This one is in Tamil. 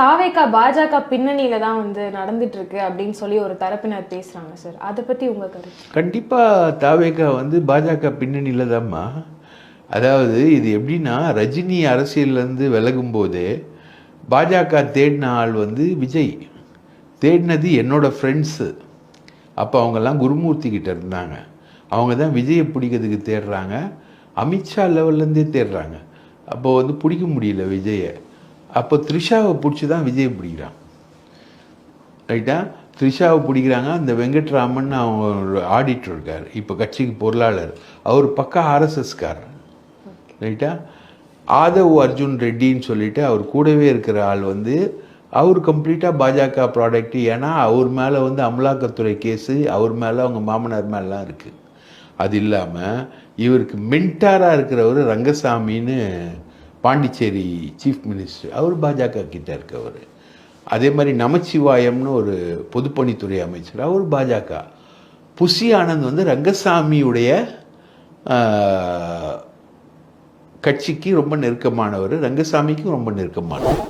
தாவேக்கா பாஜக பின்னணியில தான் வந்து நடந்துட்டு இருக்கு அப்படின்னு சொல்லி ஒரு தரப்பினர் பேசுறாங்க சார். அதை பத்தி உங்க கருத்து? கண்டிப்பாக தாவேக்கா வந்து பாஜக பின்னணியில் தான்மா. அதாவது இது எப்படின்னா ரஜினி அரசியல்லேருந்து விலகும் போது பாஜக தேடின ஆள் வந்து விஜய். தேடினது என்னோட ஃப்ரெண்ட்ஸு அப்போ அவங்கெல்லாம் குருமூர்த்தி கிட்ட இருந்தாங்க. அவங்க தான் விஜயை பிடிக்கிறதுக்கு தேடுறாங்க. அமித்ஷா லெவல்லேருந்தே தேடுறாங்க. அப்போ வந்து பிடிக்க முடியல விஜயை. அப்போ த்ரிஷாவை பிடிச்சி தான் விஜயை பிடிக்கிறான். ரைட்டா? த்ரிஷாவை பிடிக்கிறாங்க அந்த வெங்கட்ராமன் அவங்க ஆடிட்டர் இருக்கார். இப்போ கட்சிக்கு பொருளாளர். அவர் பக்கா ஆர்எஸ்எஸ்காரர் ரைட்டா? ஆதவ் அர்ஜுன் ரெட்டின்னு சொல்லிட்டு அவர் கூடவே இருக்கிற ஆள் வந்து அவர் கம்ப்ளீட்டாக பாஜக ப்ராடக்ட் ஏன்னா அவர் மேலே வந்து அமலாக்கத்துறை கேஸு அவர் மேலே அவங்க மாமனார் மேலாம் இருக்குது அது இல்லாமல் இவருக்கு மென்டாராக இருக்கிறவர் ரங்கசாமின்னு பாண்டிச்சேரி சீஃப் மினிஸ்டர் அவர் பாஜக கிட்ட இருக்கவர். அதே மாதிரி நமச்சிவாயம்னு ஒரு பொதுப்பணித்துறை அமைச்சர் அவர் பாஜக. புஷி ஆனந்த் வந்து ரங்கசாமியுடைய கட்சிக்கு ரொம்ப நெருக்கமானவர் ரங்கசாமிக்கும் ரொம்ப நெருக்கமானவர்.